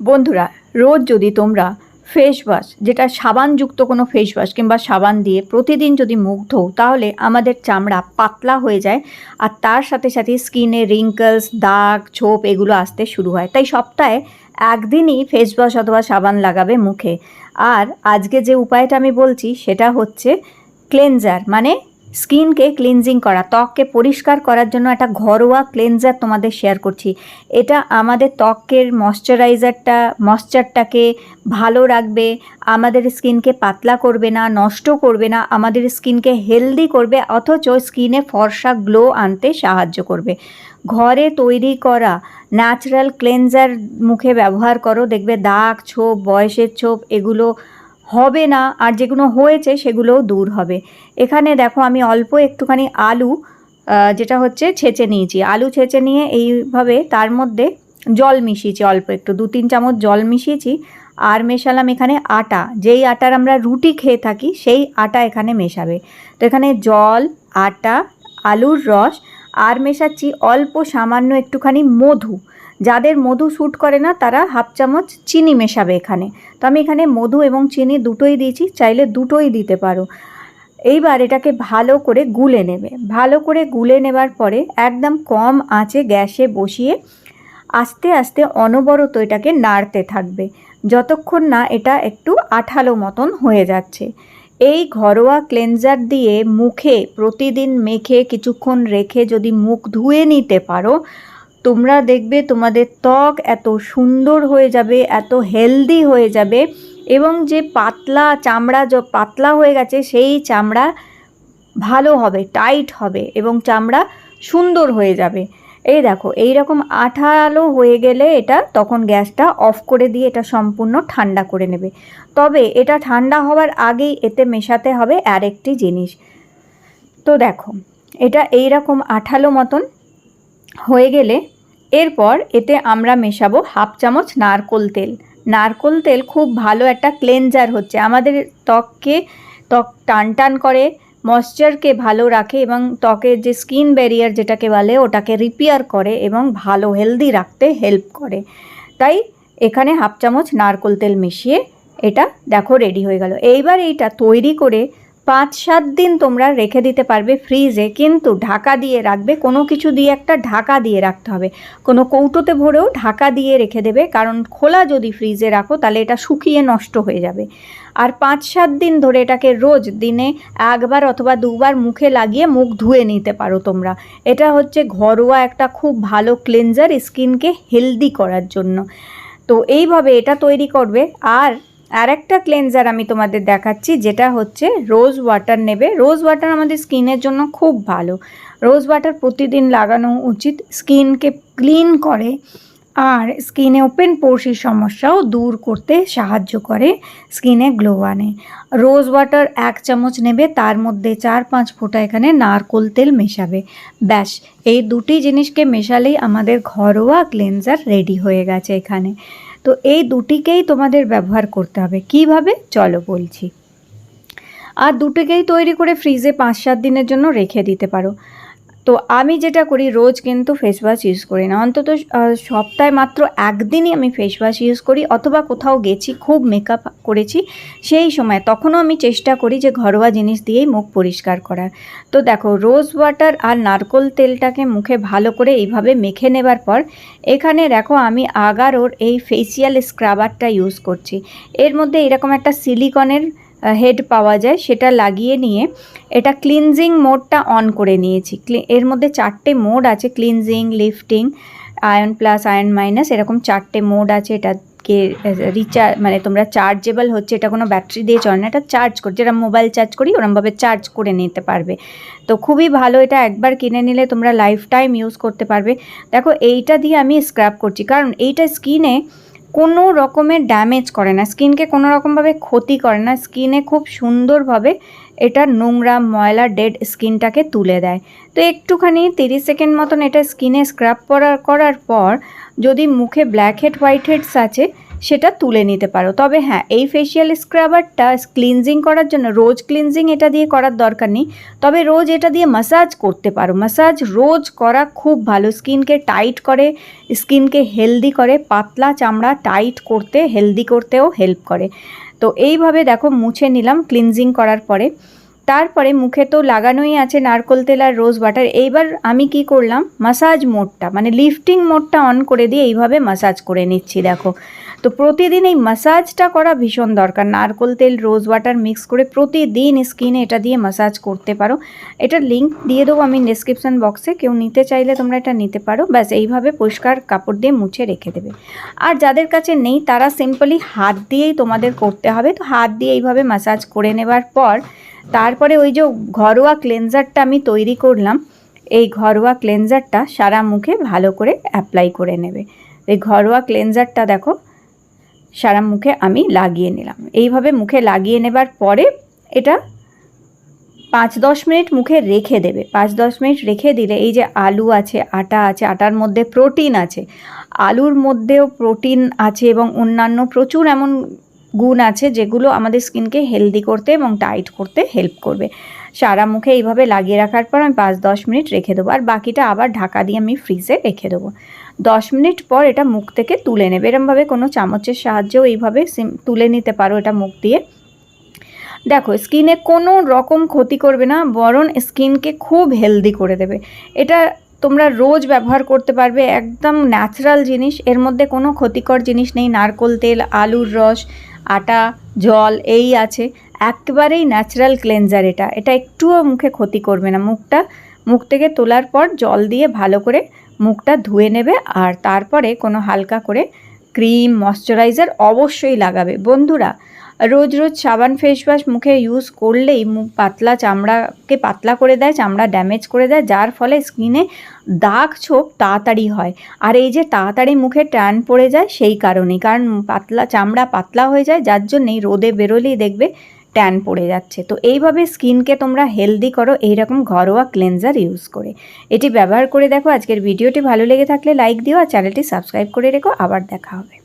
বন্ধুরা, রোজ যদি তোমরা ফেস ওয়াশ যেটা সাবানযুক্ত কোনো ফেস ওয়াশ কিংবা সাবান দিয়ে প্রতিদিন যদি মুখ ধোও, তাহলে আমাদের চামড়া পাতলা হয়ে যায় আর তার সাথে সাথে স্কিনে রিঙ্কলস দাগ, ছোপ এগুলো আসতে শুরু হয়। তাই সপ্তাহে একদিনই ফেস ওয়াশ অথবা সাবান লাগাবে মুখে। আর আজকে যে উপায়টা আমি বলছি, সেটা হচ্ছে ক্লেনজার মানে স্কিনকে ক্লিনজিং করা, ত্বককে পরিষ্কার করার জন্য একটা ঘরোয়া ক্লেনজার তোমাদের শেয়ার করছি। এটা আমাদের ত্বকের ময়শ্চারাইজারটা, ময়শ্চারটাকে ভালো রাখবে, আমাদের স্কিনকে পাতলা করবে না, নষ্ট করবে না, আমাদের স্কিনকে হেলদি করবে, অথচ স্কিনে ফর্সা গ্লো আনতে সাহায্য করবে। ঘরে তৈরি করা ন্যাচারাল ক্লেনজার মুখে ব্যবহার করো, দেখবে দাগ ছোপ, বয়সের ছোপ, এগুলো হবে না আর যেগুলো হয়েছে সেগুলোও দূর হবে। এখানে দেখো আমি অল্প একটুখানি আলু যেটা হচ্ছে ছেঁচে নিয়েছি। আলু ছেঁচে নিয়ে এইভাবে তার মধ্যে জল মিশিয়েছি অল্প একটু, দু তিন চামচ জল মিশিয়েছি। আর মেশালাম এখানে আটা, যেই আটার আমরা রুটি খেয়ে থাকি সেই আটা এখানে মেশাবে। তো এখানে জল, আটা, আলুর রস, আর মেশাচ্ছি অল্প সামান্য একটুখানি মধু। যাদের মধু স্যুট করে না, তারা হাফ চামচ চিনি মেশাবে এখানে। তো আমি এখানে মধু এবং চিনি দুটোই দিয়েছি, চাইলে দুটোই দিতে পারো। এইবার এটাকে ভালো করে গুলে নেবে। ভালো করে গুলে নেবার পরে একদম কম আঁচে গ্যাসে বসিয়ে আস্তে আস্তে অনবরত এটাকে নাড়তে থাকবে। যতক্ষণ না এটা একটু আঠালো মতন হয়ে যাচ্ছে। এই ঘরোয়া ক্লেনজার দিয়ে মুখে প্রতিদিন মেখে কিছুক্ষণ রেখে যদি মুখ ধুয়ে নিতে পারো তোমরা দেখবে তোমাদের ত্বক এত সুন্দর হয়ে যাবে, এত হেলদি হয়ে যাবে এবং যে পাতলা চামড়া য, পাতলা হয়ে গেছে সেই চামড়া ভালো হবে টাইট হবে এবং চামড়া সুন্দর হয়ে যাবে। এই দেখো, এই রকম আঠালো হয়ে গেলে এটা তখন গ্যাসটা অফ করে দিয়ে এটা সম্পূর্ণ ঠান্ডা করে নেবে। তবে এটা ঠান্ডা হওয়ার আগেই এতে মেশাতে হবে আরেকটি জিনিস। তো দেখো, এটা এই রকম আঠালো মতন হয়ে গেলে এরপর এতে আমরা মেশাবো হাফ চামচ নারকোল তেল। নারকোল তেল খুব ভালো একটা ক্লেনজার হচ্ছে। আমাদের ত্বককে, ত্বক টান টান করে ময়শ্চারকে ভালো রাখে এবং ত্বকের যে স্কিন ব্যারিয়ার যেটাকে বলে, ওটাকে রিপেয়ার করে এবং ভালো হেলদি রাখতে হেল্প করে। তাই এখানে হাফ চামচ নারকোল তেল মিশিয়ে এটা দেখো রেডি হয়ে গেল। এইবার এইটা তৈরি করে পাঁচ সাত দিন তোমরা রেখে দিতে পারবে ফ্রিজে কিন্তু ঢাকা দিয়ে রাখবে, কোনো কিছু দিয়ে একটা ঢাকা দিয়ে রাখতে হবে। কোনো কৌটোতে ভরেও ঢাকা দিয়ে রেখে দেবে, কারণ খোলা যদি ফ্রিজে রাখো, তাহলে এটা শুকিয়ে নষ্ট হয়ে যাবে। আর পাঁচ সাত দিন ধরে এটাকে রোজ দিনে একবার অথবা দুবার মুখে লাগিয়ে মুখ ধুয়ে নিতে পারো তোমরা। এটা হচ্ছে ঘরোয়া একটা খুব ভালো ক্লেনজার স্কিনকে হেলদি করার জন্য। তো এইভাবে এটা তৈরি করবে। আর আরেকটা ক্লেনজার আমি তোমাদের দেখাচ্ছি, যেটা হচ্ছে রোজ ওয়াটার নেবে। রোজ ওয়াটার আমাদের স্কিনের জন্য খুব ভালো। রোজ ওয়াটার প্রতিদিন লাগানো উচিত স্কিনকে ক্লিন করে, আর স্কিনে ওপেন পোর্সের সমস্যাও দূর করতে সাহায্য করে স্কিনে গ্লো আনে। রোজ ওয়াটার এক চামচ নেবে, তার মধ্যে চার পাঁচ ফোঁটা এখানে নারকোল তেল মেশাবে। ব্যাস, এই দুটি জিনিসকে মেশালেই আমাদের ঘরোয়া ক্লেনজার রেডি হয়ে গেছে এখানে। তো এই দুটিকেই তোমাদের ব্যবহার করতে হবে। কীভাবে? চলো বলছি। আর দুটোকেই তৈরি করে ফ্রিজে পাঁচ সাত দিনের জন্য রেখে দিতে পারো। তো আমি যেটা করি, রোজ কিন্তু ফেস ওয়াশ ইউজ করি না। অন্তত সপ্তাহে মাত্র একদিনই আমি ফেস ওয়াশ ইউজ করি অথবা কোথাও গেছি, খুব মেকআপ করেছি, সেই সময়। তখনও আমি চেষ্টা করি যে ঘরোয়া জিনিস দিয়েই মুখ পরিষ্কার করার। তো দেখো রোজ ওয়াটার আর নারকোল তেলটাকে মুখে ভালো করে এইভাবে মেখে নেবার পর, এখানে দেখো আমি আগারোর এই ফেসিয়াল স্ক্রাবারটা ইউজ করছি। এর মধ্যে এরকম একটা সিলিকনের হেড পাওয়া যায়, সেটা লাগিয়ে নিয়ে এটা ক্লিনজিং মোডটা অন করে নিয়েছি। এর মধ্যে চারটে মোড আছে cleansing lifting ion plus ion minus এরকম চারটে মোড আছে এটাকে রিচার্জ মানে তোমরা চার্জেবল হচ্ছে, এটা কোনো ব্যাটারি দিয়ে চলে না, এটা চার্জ করে, যেটা মোবাইল চার্জ করি, ওরমভাবে চার্জ করে নিতে পারবে। তো খুবই ভালো এটা একবার কিনে নিলে তোমরা লাইফ টাইম ইউজ করতে পারবে। দেখো এইটা দিয়ে আমি স্ক্রাব করছি, কারণ এইটা স্কিনে কোনো রকমের ড্যামেজ করে না। স্কিনকে কোনো রকমভাবে ক্ষতি করে না। স্কিনে খুব সুন্দরভাবে এটা নোংরা, ময়লা ডেড স্কিনটাকে তুলে দেয়। তো একটুখানি তিরিশ সেকেন্ড মতন এটা স্কিনে স্ক্রাব করার করার পর যদি মুখে ব্ল্যাক হেড হোয়াইট হেডস আছে সেটা তুলে নিতে পারো। তবে হ্যাঁ এই ফেশিয়াল স্ক্রাবারটা ক্লিনজিং করার জন্য, রোজ ক্লিনজিং এটা দিয়ে করার দরকার নেই। তবে রোজ এটা দিয়ে মাসাজ করতে পারো। মাসাজ রোজ করা খুব ভালো। স্কিনকে টাইট করে, স্কিনকে হেলদি করে, পাতলা চামড়া টাইট করতে হেলদি করতেও হেল্প করে। তো এইভাবে দেখো মুছে নিলাম ক্লিনজিং করার পরে। তারপরে মুখে তো লাগানোই আছে নারকোল তেল আর রোজ বাটার এইবার আমি কি করলাম? মাসাজ মোডটা মানে লিফটিং মোডটা অন করে দিয়ে এইভাবে মাসাজ করে নিচ্ছি, দেখো। তো প্রতিদিন এই মাসাজটা করা ভীষণ দরকার। নারকোল তেল রোজ ওয়াটার মিক্স করে প্রতিদিন স্কিনে এটা দিয়ে মাসাজ করতে পারো। এটার লিঙ্ক দিয়ে দেবো আমি ডিসক্রিপশান বক্সে কেউ নিতে চাইলে তোমরা এটা নিতে পারো। ব্যাস, এইভাবে পরিষ্কার কাপড় দিয়ে মুছে রেখে দেবে। আর যাদের কাছে নেই, তারা সিম্পলি হাত দিয়েই তোমাদের করতে হবে। তো হাত দিয়ে এইভাবে মাসাজ করে নেবার পর তারপরে ওই যে ঘরোয়া ক্লেনজারটা আমি তৈরি করলাম, এই ঘরোয়া ক্লেনজারটা সারা মুখে ভালো করে অ্যাপ্লাই করে নেবে। এই ঘরোয়া ক্লেনজারটা দেখো, সারা মুখে আমি লাগিয়ে নিলাম। এইভাবে মুখে লাগিয়ে নেবার পরে এটা পাঁচ দশ মিনিট মুখে রেখে দেবে। পাঁচ দশ মিনিট রেখে দিলে এই যে আলু আছে, আটা আছে, আটার মধ্যে প্রোটিন আছে, আলুর মধ্যেও প্রোটিন আছে এবং অন্যান্য প্রচুর এমন গুণ আছে যেগুলো আমাদের স্কিনকে হেলদি করতে এবং টাইট করতে হেল্প করবে। সারা মুখে এইভাবে লাগিয়ে রাখার পর আমি পাঁচ দশ মিনিট রেখে দেবো। আর বাকিটা আবার ঢাকা দিয়ে আমি ফ্রিজে রেখে দেবো। দশ মিনিট পর এটা মুখ থেকে তুলে নেবে। এরমভাবে কোনো চামচের সাহায্যেও এইভাবে তুলে নিতে পারো এটা মুখ দিয়ে। দেখো, স্কিনে কোনো রকম ক্ষতি করবে না, বরং স্কিনকে খুব হেলদি করে দেবে। এটা তোমরা রোজ ব্যবহার করতে পারবে। একদম ন্যাচারাল জিনিস। এর মধ্যে কোনো ক্ষতিকর জিনিস নেই। নারকোল তেল, আলুর রস আটা, জল, এই আছে। একবারেই ন্যাচারাল ক্লেনজার এটা। এটা একটুও মুখে ক্ষতি করবে না। মুখটা, মুখ থেকে তোলার পর জল দিয়ে ভালো করে মুখটা ধুয়ে নেবে আর তারপরে কোনো হালকা করে ক্রিম ময়শ্চারাইজার অবশ্যই লাগাবে। বন্ধুরা রোজ রোজ সাবান ফেস ওয়াশ মুখে ইউজ করলেই মুখ পাতলা চামড়াকে পাতলা করে দেয়, চামড়া ড্যামেজ করে দেয়, যার ফলে স্কিনে দাগ ছোপ তাড়াতাড়ি হয়। আর এই যে তাড়াতাড়ি মুখে ট্যান পড়ে যায়, সেই কারণেই। কারণ পাতলা, চামড়া পাতলা হয়ে যায়, যার জন্যেই রোদে বেরোলেই দেখবে ট্যান পড়ে যাচ্ছে। তো এইভাবে স্কিনকে তোমরা হেলদি করো, এইরকম ঘরোয়া ক্লেনজার ইউজ করে। এটি ব্যবহার করে দেখো। আজকের ভিডিওটি ভালো লেগে থাকলে লাইক দিও আর চ্যানেলটি সাবস্ক্রাইব করে রেখো। আবার দেখা হবে।